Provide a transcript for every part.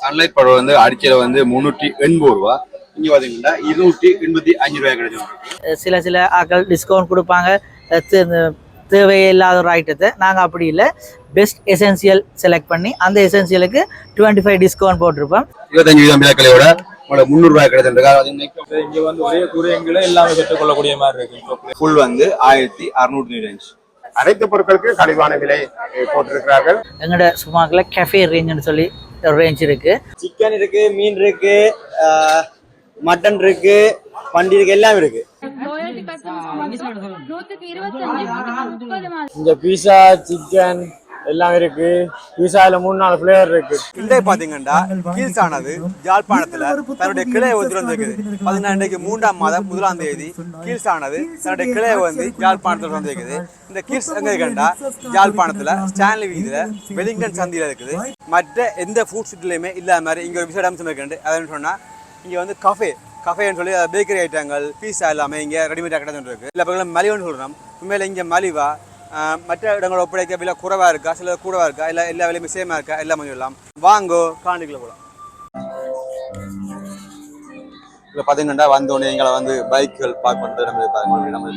Sunlight படம் வந்து அடிச்சது வந்து முன்னூற்றி எண்பது ரூபா. இங்க பாத்தீங்கன்னா இருநூற்றி எண்பத்தி அஞ்சு ரூபாய் கிடைக்கும் சில சில ஆக்கள் டிஸ்கவுண்ட் கொடுப்பாங்க. தேவையில்லாத ஒரு ஐட்டத்தை நாங்கள் அப்படி இல்லை. பெஸ்ட் எசென்சியல் செலக்ட் பண்ணி அந்த எசென்சியலுக்கு டுவெண்ட்டி ஃபைவ் டிஸ்கவுண்ட் போட்டிருப்போம். இருபத்தஞ்சு வீதம் விலைக்கலையோட உங்களுக்கு முந்நூறு ரூபாய் கிடைச்சிருக்கு இங்க வந்து ஒரே குறையங்களை எல்லாமே பெற்றுக்கொள்ளக்கூடிய மாதிரி இருக்கு. ஃபுல் வந்து ஆயிரத்தி அறுநூற்றி இருபத்தஞ்சு அனைத்து பொருட்களுக்கு கழிவான விலை போட்டிருக்கிறார்கள். எங்களோட சுமாக்கில் கெஃபே ரேஞ்சுன்னு சொல்லி ரேஞ்ச் இருக்குது சிக்கன் இருக்கு மீன் இருக்கு மட்டன் இருக்கு பண்டி இருக்கு எல்லாம் இருக்கு. இங்க பீஸா சிக்கன் எல்லாம் இருக்கு. விசாயில மூணு நாலு பிளேயர் இருக்கு. இன்றைய பாத்தீங்கன்னா கீழ்ஸ் ஆனது யாழ்ப்பாணத்துல தன்னுடைய கிளையை வந்து வந்திருக்குது. பாத்தீங்கன்னா மூன்றாம் மாதம் முதலாம் தேதி கீழ்ஸ் ஆனது தன்னுடைய கிளையை வந்து யாழ்ப்பாணத்துல வந்திருக்குது. இந்த கீழ்ஸ் எங்க இருக்குண்டா யாழ்ப்பாணத்துல ஸ்டான்லி வீதியில வெலிங்டன் சந்தியில இருக்குது. மற்ற எந்த ஃபுட் ஸ்ட்ரீட்லயுமே இல்லாத மாதிரி இங்க ஒரு விசேட அம்சம் இருக்குண்டு அதுன்னு சொன்னா இங்க வந்து கஃபே கஃபேன்னு சொல்லி பேக்கரி ஐட்டங்கள் பீஸா எல்லாமே இங்கே ரெடிமேட் கிடைச்சிட்டு இருக்கு. இல்லை பக்கம் மலிவுன்னு சொல்கிறோம் உண்மையில் இங்கே மலிவா மற்ற இடங்களை ஒப்படைக்க விலை குறைவாக இருக்கா சில கூடவா இருக்கா இல்லை எல்லா விலையுமே சேமாக இருக்கா எல்லாம் வாங்கோ காண்டிக்குள்ள போகலாம் இப்போ பார்த்தீங்கன்னா வந்தோடனே எங்களை வந்து பைக்குகள் பார்க் பண்ணுறது நம்ம பார்க்க நம்ம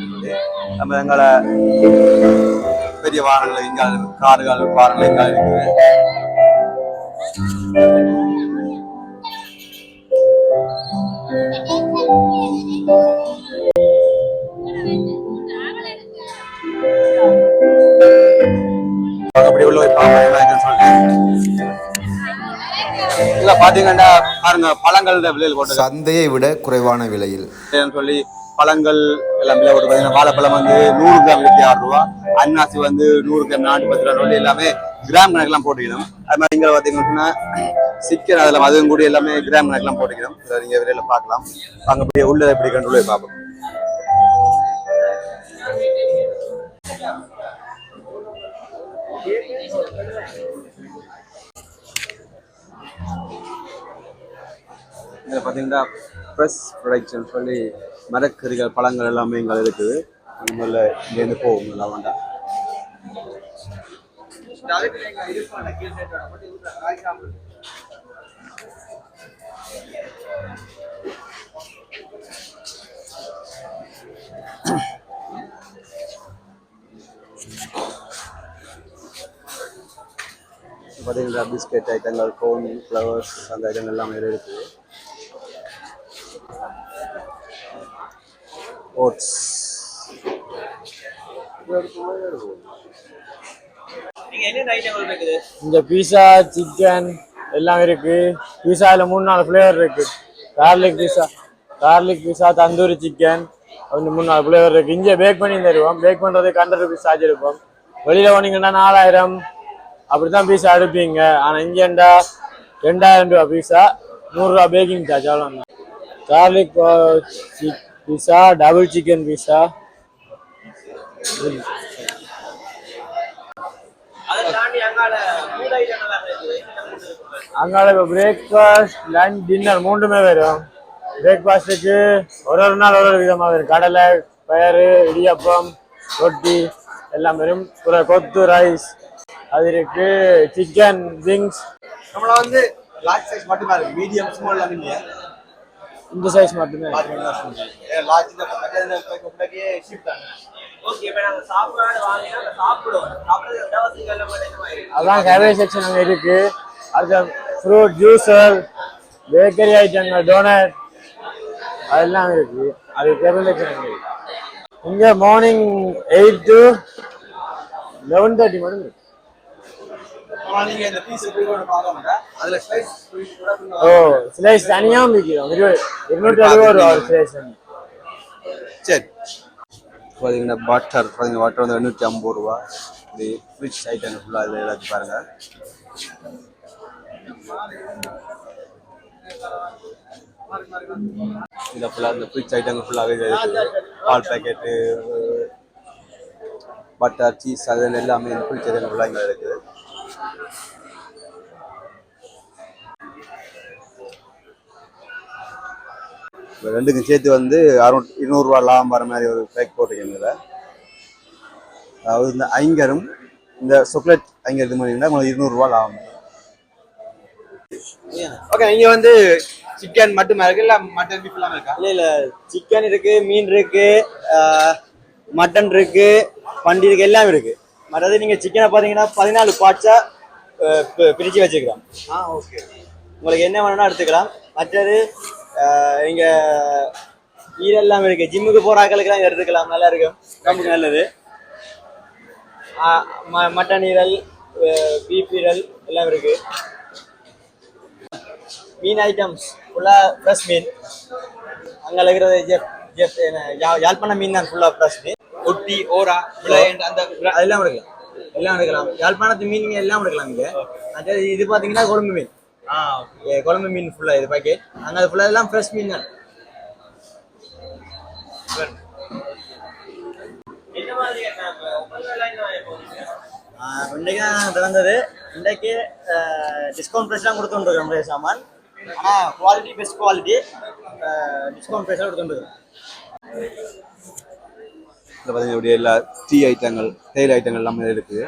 நம்ம எங்களை பெரிய வாகனங்கள் இங்கே கார்கள் வாகனங்கள் இங்கே இருக்குது உள்ள போய் பார்க்கலாம் சொல்லிட்டு இதில் பார்த்தீங்கன்னா பாருங்க பழங்கள் விலையில் போட்டு சந்தையை விட குறைவான விலையில். சொல்லி பழங்கள் எல்லாம் விலை பார்த்தீங்கன்னா வாழைப்பழம் வந்து நூறு கிராம் இருபத்தி ஆறு ரூபா. அன்னாசி வந்து நூறு கிராம் நானூற்றி பத்து ரூபா சொல்லி எல்லாமே கிராம் கணக்கெல்லாம் போட்டுக்கணும். அது மாதிரி இங்கே பார்த்தீங்கன்னா சிக்கன் அதில் அதுவும் கூட எல்லாமே கிராம் கணக்கெல்லாம் போட்டுக்கணும். இதை நீங்கள் விலையில் பார்க்கலாம். அங்கே உள்ளதை எப்படி கண்டு போய் பார்ப்போம். இதில் பார்த்தீங்கன்னா ஃப்ரெஷ் ப்ரொடக்ஷன் சொல்லி மரக்கறிகள் பழங்கள் எல்லாமே இங்கே இருக்குது. நம்ம முதல்ல இங்கேருந்து போகும். நல்லா வேண்டாம். அதுக்கு பார்த்தீங்கன்னா பிஸ்கெட் ஐட்டங்கள் கோன் ஃப்ளவர்ஸ் அந்த ஐட்டங்கள் எல்லாமே இருக்குது. ஓட்ஸ் இங்க பீஸா சிக்கன் எல்லாம் இருக்கு. பீஸால மூணு நாலு ஃபிளேவர் இருக்கு. Garlic pizza garlic pizza tandoori chicken அப்படின்னு மூணு நாலு ஃபிளேவர் இருக்கு. இங்கே பேக் பண்ணி தருவோம் பேக் பண்றதுக்கு ஹண்ட்ரட் ருபீஸ் சார்ஜ் இருக்கும் வெளியில போனீங்கன்னா நாலாயிரம். அப்படிதான் பீஸா எடுப்பீங்க ஆனா இங்கேண்டா ரெண்டாயிரம் ரூபா பீஸா நூறுரூவா பேக்கிங் சார்ஜ் அவ்வளோ garlic pizza double chicken pizza அங்கால இப்போ பிரேக்ஃபாஸ்ட் லஞ்ச் டின்னர் மூன்றுமே வரும். பிரேக்ஃபாஸ்ட்டுக்கு ஒரு ஒரு நாள் ஒரு ஒரு விதமாக வரும். கடலை பயறு இடியப்பம் ரொட்டி எல்லாம் வரும். கொத்து ரைஸ் அது இருக்கு சிக்கன் விங்ஸ் நம்மள வந்து லார்ஜ் சைஸ் மட்டும்தான் இருக்கு. மீடியம் ஸ்மால் எல்லாம் இல்லையா. இந்த சைஸ் மட்டுமே. லார்ஜ் ஷிஃப்ட் தாங்க ஓகே இப்போ நாங்கள் சாப்பாடு வாங்கினா சாப்பிடுவோம். சாப்பிடுறது இடவசதிகள் மட்டும் அதான் கேபேஜ் செக்ஷன் அங்கே இருக்கு. அடுத்த ஃப்ரூட் ஜூஸர் பேக்கரி ஐட்டங்கள் டோனட் அதெல்லாம் இருக்கு. அது கேபேஜ் செக்ஷன் அங்கே இருக்கு. இங்கே morning eight to eleven thirty மட்டும் இருக்கு நீங்க இந்த பீஸ் எப்படி கூட பார்க்க அதுல ஸ்லைஸ் கூட ஓ ஸ்லைஸ் தனியாகவும் விற்கிறோம். இருபது இருநூற்றி அறுபது ரூபா ஒரு ஸ்லைஸ் சரி. பார்த்தீங்கன்னா பட்டர் பார்த்தீங்கன்னா பட்டர் வந்து எண்ணூற்றி ஐம்பது ரூபா. இது ஃப்ரிட்ஜ் ஐட்டம் ஃபுல்லாக இதில் எல்லாத்தையும் பாருங்கள் இதில் ஃபுல்லாக இந்த ஃப்ரிட்ஜ் ஐட்டங்கள் ஃபுல்லாகவே இருக்குது. பால் பேக்கெட்டு பட்டர் சீஸ் அது எல்லாமே இந்த ஃப்ரிட்ஜ் ஐட்டங்கள் ஃபுல்லாக இங்கே இருக்குது. ரெண்டுக்கும் சேர்த்து வந்து அறுநூ இருநூறுவா லாபம் வர மாதிரி ஒரு பேக் போட்டிருக்கேன் இதில். அதாவது இந்த ஐங்கரும் இந்த சாக்லேட் ஐங்கர் இது பண்ணிங்கன்னா உங்களுக்கு இருநூறுவா லாபம். ஓகே இங்க வந்து சிக்கன் மட்டும் இருக்கு? இல்ல மட்டன் பீஃப் எல்லாம் இருக்கா? இல்ல இல்ல. சிக்கன் இருக்கு மீன் இருக்கு மட்டன் இருக்கு பண்டி இருக்கு எல்லாம் இருக்கு. மற்றது நீங்க சிக்கனை பாத்தீங்கன்னா பதினாலு பார்ட்ஸா பிரிச்சு வச்சுக்கலாம். ஆ ஓகே உங்களுக்கு என்ன வேணும்னா எடுத்துக்கலாம். மற்றது இங்க ஈரெல்லாம் இருக்கு. ஜிம்முக்கு போற ஆட்களுக்கு இதை எடுத்துக்கலாம். நல்லா இருக்கும். நமக்கு நல்லது. ம- மட்டன் ஈரல் பீஃப் ஈரல் எல்லாம் இருக்கு. மீன் ஐட்டம்ஸ் ஃபுல்லாக ஃப்ரெஷ் மீன். அங்கே இருக்கிறது ஜெஃப் ஜெஃப் யாழ்ப்பாண மீன் தான் ஃபுல்லாக ஃப்ரெஷ் மீன். ஒட்டி ஓரா விளையண்ட் அந்த அதெல்லாம் எடுக்கலாம். எல்லாம் எடுக்கலாம். யாழ்ப்பாணத்து மீன் எல்லாம் எடுக்கலாம் இங்கே. இது பார்த்தீங்கன்னா கொழம்பு மீன். குழம்பு மீன் ஃபுல்லாக இது பாக்கெட் அங்கே அது ஃபுல்லாக எல்லாம் ஃப்ரெஷ் மீன் தான். ஆஹ் இன்றைக்கு தான் திறந்தது இன்றைக்கு டிஸ்கவுண்ட் ப்ரைஸ்லாம் கொடுத்துருக்கோம் நம்மளுடைய சாமான். ஆனால் குவாலிட்டி பெஸ்ட் குவாலிட்டி டிஸ்கவுண்ட் ப்ரைஸாக கொடுத்துருக்கோம் இந்த பார்த்தீங்கன்னா இப்படி எல்லா டீ ஐட்டங்கள் தேயிலை ஐட்டங்கள் எல்லாமே இருக்கு.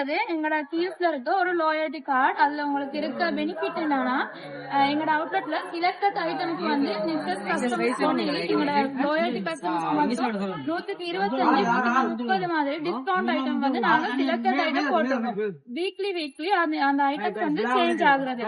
நெக்ஸஸ்ன்றது எங்களோட கீழ்ஸ்ல இருக்க ஒரு லாயல்டி கார்டு அதுல உங்களுக்கு இருக்க பெனிஃபிட் என்னன்னா எங்களோட அவுட்லெட்ல சிலக்டட் ஐட்டம்க்கு வந்து நெக்ஸஸ் கஸ்டமர்ஸ் எங்களோட லாயல்டி கஸ்டமர்ஸ் நூத்துக்கு இருபத்தஞ்சு முப்பது மாதிரி டிஸ்கவுண்ட் ஐட்டம் வந்து நாங்க சிலக்டட் ஐட்டம் போட்டிருக்கோம் வீக்லி வீக்லி அந்த அந்த ஐட்டம்ஸ் வந்து சேஞ்ச் ஆகுறது.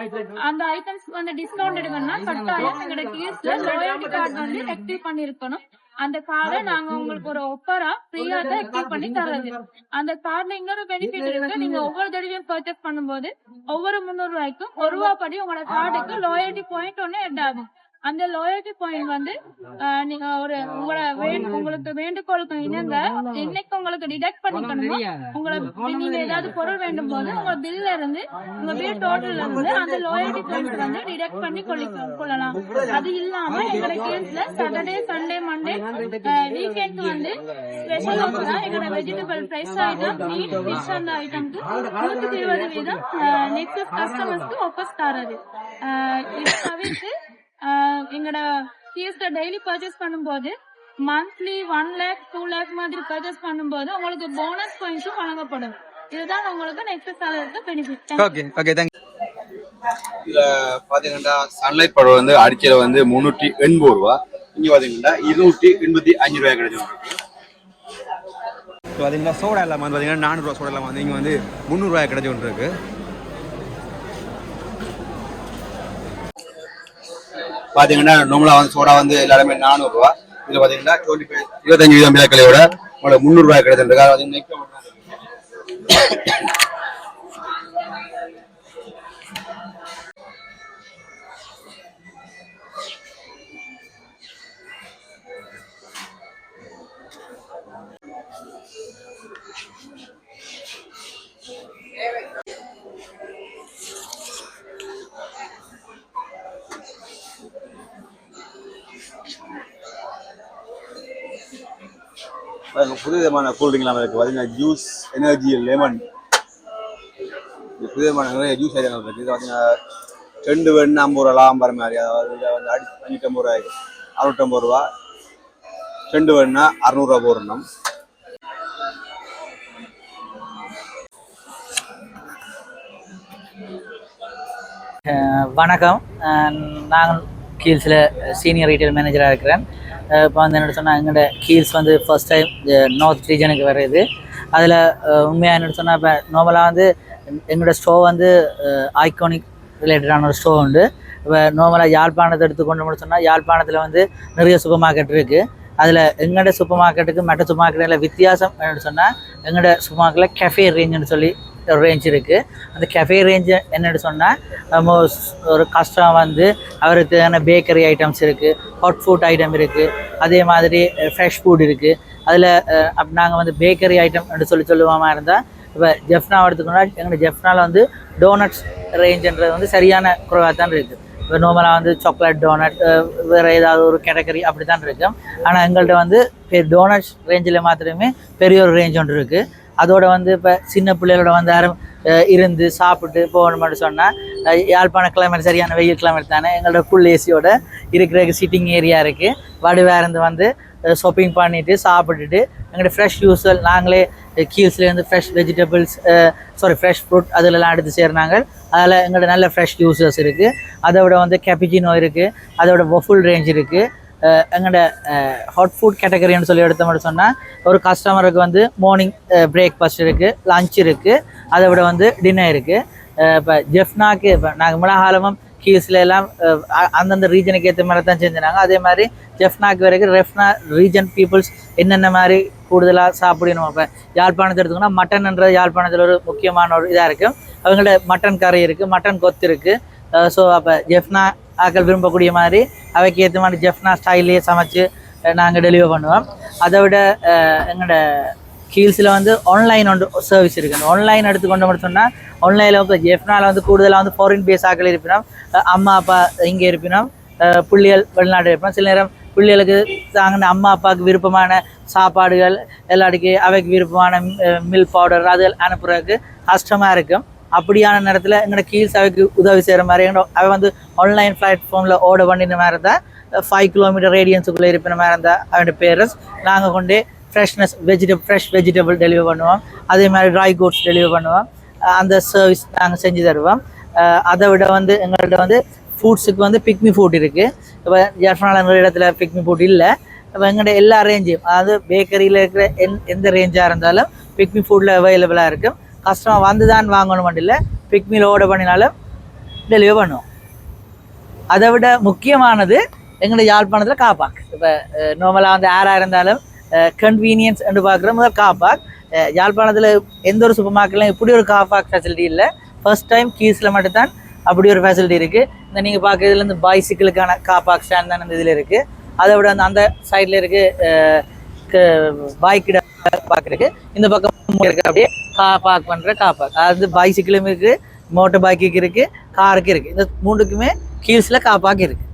அந்த ஐட்டம்ஸ் வந்து டிஸ்கவுண்ட் எடுக்கணும்னா கட்டாயம் எங்களோட கீழ்ஸ்ல லாயல்டி கார்டு வந்து ஆக்டிவ் பண்ணிருக்கணும். அந்த கார்டை நாங்க உங்களுக்கு ஒரு ஒப்பரா ஃப்ரீயா தான் ஆக்டிவ் பண்ணி தர்றது. அந்த கார்டுல இன்னொரு பெனிஃபிட் இருக்கு நீங்க ஒவ்வொரு தடவையும் பர்ச்சேஸ் பண்ணும்போது ஒவ்வொரு முந்நூறு ரூபாய்க்கும் ஒரு ரூபா படி உங்களோட கார்டுக்கு லாயல்டி பாயிண்ட் ஒன்னு எட் ஆகும் அந்த லாயல்டி பாயிண்ட் வந்து நீங்க ஒரு உங்களோட உங்களுக்கு வேண்டுகோளுக்கு இணங்க. என்னைக்கு உங்களுக்கு டிடெக்ட் பண்ணிக்கணுமோ உங்களை நீங்க ஏதாவது பொருள் வேண்டும் போது உங்க பில்ல இருந்து உங்க பில் டோட்டல்ல இருந்து அந்த லாயல்டி பாயிண்ட் வந்து டிடெக்ட் பண்ணி கொள்ளி- கொள்ளலாம். அது இல்லாம எங்களோட கேஸ்ல சாட்டர்டே சண்டே மண்டே வீக்கெண்ட் வந்து ஸ்பெஷல் ஆஃபரா எங்களோட vegetable fresh item meat fish அந்த ஐட்டம்க்கு நூற்றுக்கு இருபது வீதம் நெக்ஸ்ட் கஸ்டமர்ஸ்க்கு ஆஃபர்ஸ் தரது இது தவிர்த்து எங்களோட கேஸ்ல டெய்லி பர்ச்சேஸ் பண்ணும்போது monthly one lakh two lakh மாதிரி பர்ச்சேஸ் பண்ணும்போது உங்களுக்கு போனஸ் பாயிண்ட்ஸும் வழங்கப்படும். இதுதான் உங்களுக்கு நெக்ஸ்ட் சாலருக்கு பெனிஃபிட் ஓகே ஓகே தேங்க் இதுல பாத்தீங்கன்னா சன்லைட் படம் வந்து அடிச்சல வந்து முன்னூற்றி எண்பது ரூபா. இங்க பாத்தீங்கன்னா இருநூற்றி எண்பத்தி அஞ்சு ரூபாய் கிடைக்கும் இப்போ பார்த்தீங்கன்னா சோடா எல்லாம் வந்து பார்த்தீங்கன்னா நானூறுரூவா சோடா எல்லாம் வந்து இங்கே வந்து முந்நூறுரூவா கிடைச்சி கொண்டு இருக்கு பாத்தீங்கன்னா நார்மலா வந்து சோடா வந்து எல்லாருமே நானூறுரூவா இதில் பார்த்தீங்கன்னா டுவெண்ட்டி ஃபைவ் இருபத்தஞ்சு வீதம் விலக்கலையோட உங்களுக்கு முந்நூறு ரூபாய் அது புது விதமான கூல் இருக்குது இருக்கு. ஜூஸ் எனர்ஜி லெமன் புது விதமான நிறைய ஜூஸ் ஐட்டங்கள் இருக்குது இது ரெண்டு வெண்ணு ஐம்பது ரூபா லாபம் மாதிரி அதாவது வந்து அடி அஞ்சூற்றம்பது ரூபாய்க்கு அறுநூற்றம்பது ரூபா. ரெண்டு வெண்ணா அறுநூறுவா போடணும். வணக்கம். நான் கீழ்ஸில் சீனியர் ரீட்டைல் மேனேஜராக இருக்கிறேன். இப்போ வந்து என்ன சொன்னால் எங்களோட கீல்ஸ் வந்து ஃபர்ஸ்ட் டைம் நார்த் ரீஜனுக்கு வருது அதில் உண்மையாக என்ன சொன்னால் இப்போ நார்மலாக வந்து எங்களோட ஸ்டோ வந்து ஐகானிக் ரிலேட்டடான ஒரு ஸ்டோ உண்டு. இப்போ நார்மலாக யாழ்ப்பாணத்தை எடுத்துக்கொண்டு சொன்னால் யாழ்ப்பாணத்தில் வந்து நிறைய சூப்பர் மார்க்கெட் இருக்குது அதில் எங்களோட சூப்பர் மார்க்கெட்டுக்கு மற்ற சூப்பர் மார்க்கெட்டில் வித்தியாசம் என்னென்னு சொன்னால் எங்களோட சூப்பர் மார்க்கெட்டில் கெஃபே ரேஞ்சுன்னு சொல்லி ரேஞ்ச் இருக்குது அந்த கெஃபே ரேஞ்சு என்னென்னு சொன்னால் நம்ம ஒரு கஷ்டம் வந்து அவருக்கு தேவையான பேக்கரி ஐட்டம்ஸ் இருக்குது ஹாட் ஃபுட் ஐட்டம் இருக்குது அதே மாதிரி ஃப்ரெஷ் ஃபுட் இருக்குது அதில் அப் நாங்கள் வந்து பேக்கரி ஐட்டம் என்று சொல்லி சொல்லுவோமா இருந்தால் இப்போ ஜெஃப்னா எடுத்துக்கோன்னா எங்களோட ஜெஃப்னாவில் வந்து டோனட்ஸ் ரேஞ்சுன்றது வந்து சரியான குறைவாக தான் இருக்குது இப்போ நார்மலாக வந்து சாக்லேட் டோனட் வேறு ஏதாவது ஒரு கேட்டகரி அப்படி தான் இருக்கும் ஆனால் எங்கள்கிட்ட வந்து டோனட்ஸ் ரேஞ்சில் மாத்திரமே பெரிய ஒரு ரேஞ்ச் ஒன்று இருக்குது அதோட வந்து இப்போ சின்ன பிள்ளைகளோட வந்து யாரும் இருந்து சாப்பிட்டு போகணும்னு சொன்னால் யாழ்ப்பாண கிளைமேட் சரியான வெயில் கிளைமேட் தானே எங்களோட ஃபுல் ஏசியோட இருக்கிற சிட்டிங் ஏரியா இருக்குது வடிவேருந்து வந்து ஷாப்பிங் பண்ணிவிட்டு சாப்பிட்டுட்டு எங்களுடைய ஃப்ரெஷ் யூஸ்வல் நாங்களே கீல்ஸ்லேருந்து fresh vegetables sorry fresh fruit அதிலெல்லாம் எடுத்து சேர்னாங்க அதில் எங்களோட நல்ல ஃப்ரெஷ் யூஸஸ் இருக்குது அதை விட வந்து கேப்பிச்சினோ இருக்குது அதோட விட வஃபுல் ரேஞ்ச் இருக்குது எங்களோட ஹாட் ஃபுட் கேட்டகரின்னு சொல்லி எடுத்த மட்டும் சொன்னால் ஒரு கஸ்டமருக்கு வந்து மார்னிங் பிரேக்ஃபாஸ்ட் இருக்குது லஞ்ச் இருக்குது அதை விட வந்து டின்னர் இருக்குது இப்போ ஜெஃப்னாக்கு இப்போ நாங்கள் மிளகாலமும் கீஸில் எல்லாம் அந்தந்த ரீஜனுக்கு ஏற்ற மாதிரி தான் செஞ்சுனாங்க அதே மாதிரி ஜெஃப்னாக்கு வரைக்கும் ரெஃப்னா ரீஜன் பீப்புள்ஸ் என்னென்ன மாதிரி கூடுதலாக சாப்பிடணும் இப்போ யாழ்ப்பாணத்தை எடுத்துக்கோன்னா மட்டன்ன்றது யாழ்ப்பாணத்தில் ஒரு முக்கியமான ஒரு இதாக இருக்கும் அவங்கள்ட்ட மட்டன் கறி இருக்குது மட்டன் கொத்து இருக்குது ஸோ அப்போ ஜெஃப்னா ஆக்கள் விரும்பக்கூடிய மாதிரி அவைக்கு ஏற்ற மாதிரி ஜெஃப்னா ஸ்டைல்லையே சமைச்சு நாங்கள் டெலிவர் பண்ணுவோம். அதை விட எங்களோட கீல்ஸில் வந்து ஆன்லைன் ஒன்று சர்வீஸ் இருக்குது ஆன்லைன் எடுத்துக்கொண்டு மட்டும் சொன்னால் ஆன்லைனில் வந்து ஜெஃப்னாவில் வந்து கூடுதலாக வந்து ஃபாரின் பேஸ் ஆக்கள் இருப்பினோம். அம்மா அப்பா இங்கே இருப்பினோம். அஹ் புள்ளிகள் வெளிநாடு இருப்பினோம். சில நேரம் பிள்ளைகளுக்கு தாங்கின அம்மா அப்பாவுக்கு விருப்பமான சாப்பாடுகள் எல்லாத்துக்கு அவைக்கு விருப்பமான மில்க் பவுடர் அது அனுப்புறதுக்கு கஷ்டமாக இருக்கும். அப்படியான நேரத்தில் எங்களோட கீழ்ஸ் அவைக்கு உதவி செய்கிற மாதிரி எங்களோட அவை வந்து ஆன்லைன் பிளாட்ஃபார்மில் ஆர்டர் பண்ணின மாதிரி இருந்தால் ஃபைவ் கிலோமீட்டர் ரேடியன்ஸுக்குள்ளே இருப்பின மாதிரி இருந்தால் அவனோட பேரண்ட்ஸ் நாங்கள் கொண்டு freshness vegetable fresh vegetable delivery பண்ணுவோம். அதே மாதிரி ட்ரை கூட்ஸ் டெலிவரி பண்ணுவோம். அந்த சர்வீஸ் நாங்கள் செஞ்சு தருவோம். அதை விட வந்து எங்கள்கிட்ட வந்து ஃபுட்ஸுக்கு வந்து பிக்மி ஃபுட் இருக்குது இப்போ ஜெஃப்னால இடத்துல பிக்மி ஃபுட் இல்லை. இப்போ எங்கள்கிட்ட எல்லா ரேஞ்சையும் அதாவது பேக்கரியில் இருக்கிற எந் எந்த ரேஞ்சாக இருந்தாலும் பிக்மி ஃபுட்டில் அவைலபிளாக இருக்கும். கஸ்டமர் வந்து தான் வாங்கணும் மட்டும் இல்லை பிக்மியில் ஆர்டர் பண்ணினாலும் டெலிவரி பண்ணுவோம். அதை விட முக்கியமானது எங்களுடைய யாழ்ப்பாணத்தில் காப்பாக் இப்போ நார்மலாக வந்து யாராக இருந்தாலும் கன்வீனியன்ஸ் என்று பார்க்குற முதல் காப்பாக் யாழ்ப்பாணத்தில் எந்த ஒரு சூப்பர் மார்க்கெட்லையும் இப்படி ஒரு காப்பாக் ஃபெசிலிட்டி இல்லை. ஃபர்ஸ்ட் டைம் கீஸில் மட்டும்தான் அப்படி ஒரு ஃபெசிலிட்டி இருக்குது இந்த நீங்கள் பார்க்குறதுல இந்த பைசிக்கிளுக்கான காப்பாக் ஸ்டாண்ட் தான் இந்த இதில் இருக்குது அதை விட அந்த அந்த சைடில் இருக்குது பைக்கிட பார்க்குறதுக்கு. இந்த பக்கம் இருக்கு அப்படியே கா பார்க் பண்ணுற கா பார்க் அது பைசிக்கிளும் இருக்குது மோட்டர் பைக்குக்கு இருக்குது காருக்கு இருக்குது இந்த மூணுக்குமே கீழ்ஸில் கா பார்க் இருக்குது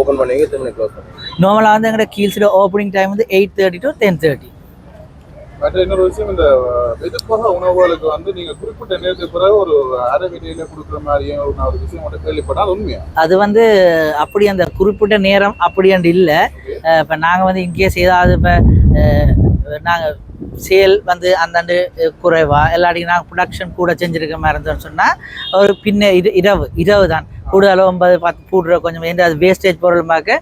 ஓப்பன் எத்தனை க்ளோஸ் நார்மலாக வந்து எங்களோட கீழ்ஸோட ஓப்பனிங் டைம் வந்து eight thirty to ten thirty மற்ற இன்னொரு விஷயம் இந்த வெதுப்பக உணவுகளுக்கு வந்து நீங்க குறிப்பிட்ட நேரத்துக்கு பிறகு ஒரு அரை விலையில கொடுக்குற மாதிரியும் ஒரு நான் ஒரு விஷயம் மட்டும் கேள்விப்பட்டேன் அது உண்மையா? அது வந்து அப்படி அந்த குறிப்பிட்ட நேரம் அப்படியாண்டு இல்லை. இப்போ நாங்கள் வந்து இன்கேஸ் ஏதாவது இப்போ நாங்கள் சேல் வந்து அந்தாண்டு குறைவா எல்லாத்தையும் நாங்கள் ப்ரொடக்ஷன் கூட செஞ்சுருக்க மாதிரி இருந்தோம்னு சொன்னால் ஒரு பின்ன இது இரவு இரவு தான். கூடுதலாக ஒன்பது பத்து போடுற கொஞ்சம் எந்த அது வேஸ்டேஜ் பொருள் பார்க்க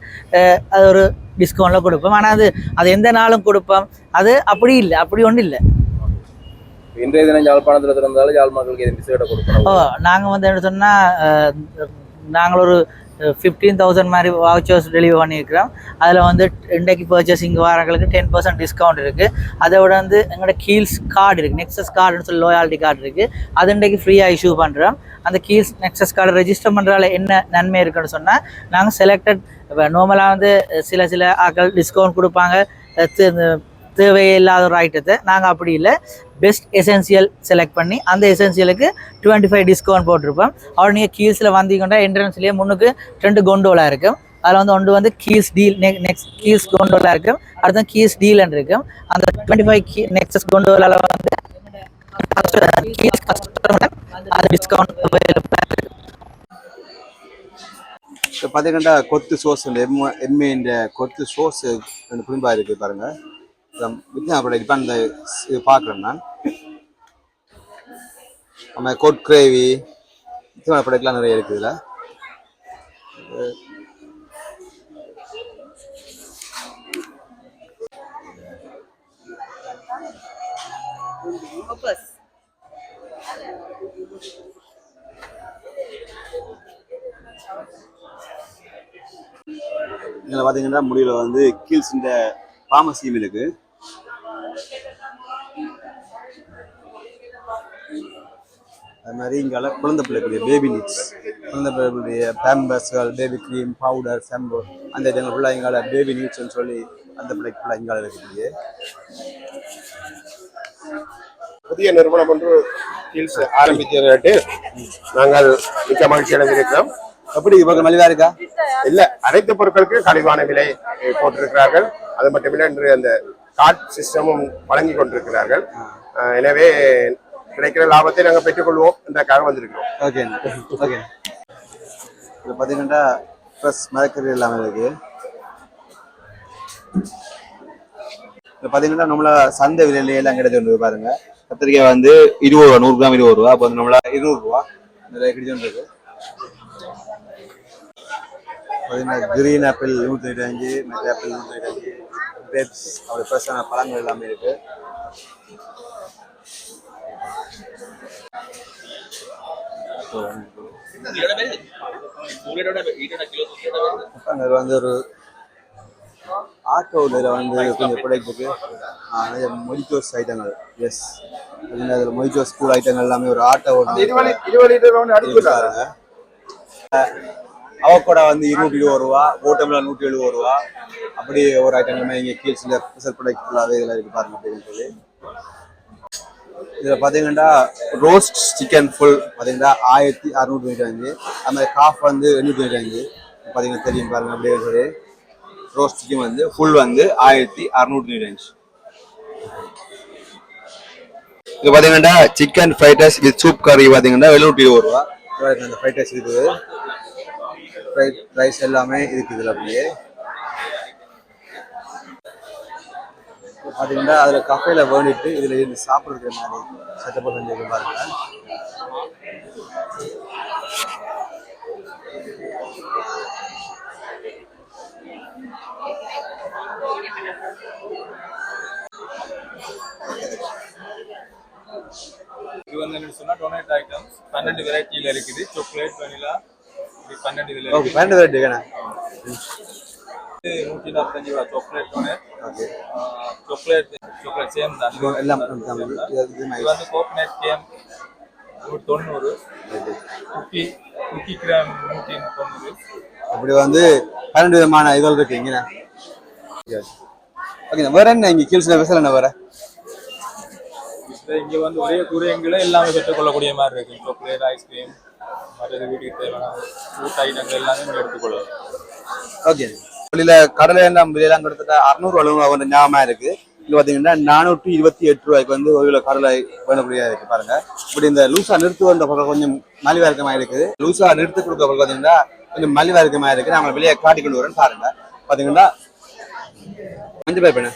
அது ஒரு டிஸ்கவுண்ட்டில் கொடுப்போம். ஆனால் அது அது எந்த நாளும் கொடுப்போம். அது அப்படி இல்லை அப்படி ஒன்றும் இல்லை. இன்றைய தினம் யாழ்ப்பாணத்தில் திறந்தாலும் யாழ் மக்களுக்கு எதுவும் கொடுக்கணும். ஓ நாங்கள் வந்து என்ன சொன்னால் நாங்கள் ஒரு ஃபிஃப்டீன் தௌசண்ட் மாதிரி வவுச்சர்ஸ் டெலிவரி பண்ணியிருக்கிறோம். அதில் வந்து இன்றைக்கு பர்ச்சேசிங் வரவங்களுக்கு டென் பர்சன்ட் டிஸ்கவுண்ட் இருக்குது அதை விட வந்து எங்களோட கீல்ஸ் கார்டு இருக்குது நெக்ஸஸ் கார்டுன்னு சொல்லி லோயாலிட்டி கார்டு இருக்குது அது இன்றைக்கு ஃப்ரீயாக இஷ்யூ பண்ணுறோம் அந்த கீல்ஸ் நெக்ஸஸ் கார்டு ரெஜிஸ்டர் பண்ணுறதால என்ன நன்மை இருக்குன்னு சொன்னால் நாங்கள் செலக்டட் இப்போ நார்மலாக வந்து சில சில ஆக்கள் டிஸ்கவுண்ட் கொடுப்பாங்க. தேவையில்லாத ஒரு ஐட்டத்தை நாங்கள் அப்படி இல்லை. பெஸ்ட் எசென்சியல் செலக்ட் பண்ணி அந்த எசென்சியலுக்கு டுவெண்ட்டி ஃபைவ் டிஸ்கவுண்ட் போட்டிருப்போம். அவர் நீங்கள் கீல்ஸில் வந்தீங்கன்னா என்ட்ரன்ஸ்லேயே முன்னுக்கு ரெண்டு கொண்டோலா இருக்கும் அதில் வந்து ஒன்று வந்து Keells deal next Keells gondola இருக்கும் அடுத்து கீஸ் டீல் இருக்கும் அந்த டுவெண்ட்டி ஃபைவ் கீ நெக்ஸ்ட் கொண்டோலால வந்து கீஸ் அது டிஸ்கவுண்ட் இப்போ பார்த்தீங்கன்னா கொத்து சோஸ் எம் எம்ஏன்ற கொத்து சோஸ் ரெண்டு குடும்பம் இருக்குது பாருங்க. வித்யாபுரம் இப்போ அந்த இது பார்க்குறேன் நான் நம்ம கோட் கிரேவி வித்தியாச ப்ராடக்ட்லாம் நிறைய இருக்குது இதில் இதில் பார்த்தீங்கன்னா முடிவில் வந்து கீல்ஸ் இந்த ஃபார்மசியும் இருக்கு அது மாதிரி இங்கே குழந்தை பிள்ளைக்குரிய பேபி நீட்ஸ் குழந்தை பிள்ளைக்குரிய பேம்பர்ஸ்கள் பேபி க்ரீம் பவுடர் ஷாம்பு அந்த இதுங்க ஃபுல்லாக இங்கால பேபி நீட்ஸ்னு சொல்லி அந்த பிள்ளைக்கு ஃபுல்லாக இங்கால இருக்கக்கூடிய புதிய நிறுவனம் ஒன்று ஹில்ஸ் ஆரம்பித்ததற்கு நாங்கள் மிக்க மகிழ்ச்சி அடைந்திருக்கிறோம் எப்படி இப்போ மலிவாக இருக்கா? இல்ல அனைத்து பொருட்களுக்கு கழிவான விலை போட்டிருக்கிறார்கள். அது மட்டுமில்லை இன்று அந்த கார்ட் சிஸ்டமும் வழங்கி கொண்டிருக்கிறார்கள். எனவே கிடைக்கிற லாபத்தை நாங்கள் பெற்றுக்கொள்வோம் என்றக்காக வந்திருக்கிறோம். Okay okay. இதில் பார்த்தீங்கன்னா ப்ளஸ் மரக்கறி எல்லாமே இருக்கு. இப்போ பார்த்தீங்கன்னா நம்மள சந்தை விலையில எல்லாம் கிடைச்சு பாருங்க. கத்திரிக்காய் வந்து இருபது ரூபா நூறு கிராம் இருபது ரூபா. அப்போ வந்து நம்மள இருநூறு ரூபா. நிறைய கிடைச்சு பார்த்தீங்கன்னா கிரீன் ஆப்பிள் நூற்றி இருபத்தஞ்சு மெட் ஆப்பிள் நூற்றி இருபத்தஞ்சு கிரேப்ஸ் அப்படி ஃப்ரெஷ்ஷான பழங்கள் எல்லாமே அங்கே வந்து ஒரு ஆட்டோவில் வந்து கொஞ்சம் ப்ராடக்ட்டுக்கு நிறைய மொய்டோஸ் ஐட்டங்கள். எஸ் அதில் மொய்டோஸ் கூல் ஐட்டங்கள் எல்லாமே ஒரு ஆட்டோ பாருங்க. அவக்கோடா வந்து இருநூற்றி இருபது ரூபா ஓட்டம்ல நூற்றி எழுபது ரூபா. அப்படி ஒரு ஐட்டங்களுமே இங்கே கீழ்ஸில் ஸ்பெஷல் ப்ராடக்ட் ஃபுல்லாகவே இதில் இருக்கு பாருங்க அப்படின்னு சொல்லி. இதில் பார்த்தீங்கன்னா ரோஸ்ட் சிக்கன் ஃபுல் பார்த்தீங்கன்னா ஆயிரத்தி அறுநூற்றி தொண்ணூற்றி அந்த அது மாதிரி காஃப் வந்து எண்ணூற்றி தொண்ணூற்றி பார்த்தீங்கன்னா தெரியும் பாருங்க அப்படியே சொல்லி ரோஸ்ட் சிக்கன் வந்து ஃபுல் வந்து ஆயிரத்தி அறுநூற்றி தொண்ணூற்றி இது பார்த்தீங்கன்னா chicken fried rice with soup கறி பார்த்தீங்கன்னா எழுநூற்றி இருபது ரூபா. அந்த ஃப்ரைட் ரைஸ் இருக்குது. ஃப்ரைட் ரைஸ் எல்லாமே இருக்குது இதில் அப்படியே. பார்த்தீங்கன்னா அதில் கஃபேல வேண்டிட்டு இதில் இருந்து சாப்பிட்றதுக்கு மாதிரி செட்டப் செஞ்சு பாருங்க. இது வந்து சொன்னா டொனேட் ஐட்டம்ஸ் பன்னெண்டு வெரைட்டியில இருக்குது. சாக்லேட் வெனிலா பன்னெண்டு இதுல பன்னெண்டு வெரைட்டி நூற்றி நாற்பத்தஞ்சு ரூபா சாக்லேட் சாக்லேட் சாக்லேட் சேம் தான் எல்லாம் இது வந்து கோகனட் கேம் நூற்றி தொண்ணூறு குக்கி குக்கி கிராம் நூற்றி தொண்ணூறு அப்படி வந்து பன்னெண்டு விதமான இதுகள் இருக்கு இங்கே ஓகே வேற என்ன இங்கே கீழ்ஸ் ஸ்பெஷல் என்ன வேற இங்கே வந்து ஒரே குறையங்களை எல்லாமே பெற்றுக்கொள்ளக்கூடிய மாதிரி இருக்கு சாக்லேட் ஐஸ்கிரீம் மற்றது வீட்டுக்கு தேவையான ஃப்ரூட் ஐட்டங்கள் எல்லாமே எடுத்துக்கொள்ளலாம் ஓகே வெளியில கடலை எல்லாம் விலையெல்லாம் கிட்டத்தட்ட அறுநூறு அளவு வந்து ஞாபகமா இருக்கு. இங்க பாத்தீங்கன்னா நானூற்றி இருபத்தி எட்டு ரூபாய்க்கு வந்து ஒரு கிலோ கடலை வேணக்கூடியதா இருக்கு பாருங்க. இப்படி இந்த லூசா நிறுத்துவன்ற பக்கம் கொஞ்சம் மலிவா இருக்க. இருக்குது லூசா நிறுத்து கொடுக்க பக்கம் பாத்தீங்கன்னா கொஞ்சம் மலிவா இருக்க. இருக்கு நான் வெளியே காட்டி கொண்டு வரேன் பாருங்க. பாத்தீங்கன்னா மஞ்சள் பருப்பு என்ன?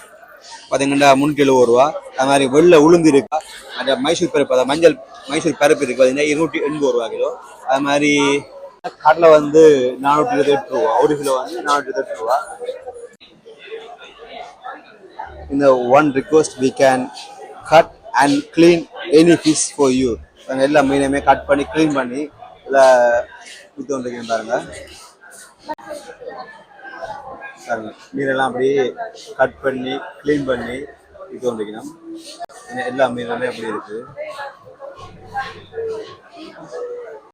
பாத்தீங்கன்னா முன்னூற்றி எழுபது ரூபா. அது மாதிரி வெள்ளை உளுந்து இருக்கு. அந்த மைசூர் பருப்பு அதாவது மஞ்சள் மைசூர் பருப்பு இருக்கு. பாத்தீங்கன்னா இருநூற்றி எண்பது ரூபா கிலோ. அது மாதிரி கடலை வந்து நானூற்றி இருபத்தெட்டு ரூபா ஒரு கிலோ வந்து நானூற்றி இருபத்தி ரூபா. இந்த one request we can cut and clean any fish for you நாங்கள் எல்லா மீனையுமே கட் பண்ணி க்ளீன் பண்ணி இதில் ஊற்றி வந்துருக்கேன் பாருங்க. பாருங்க மீனெல்லாம் அப்படியே கட் பண்ணி க்ளீன் பண்ணி இது வந்துருக்கணும். எல்லா மீனுமே அப்படி இருக்குது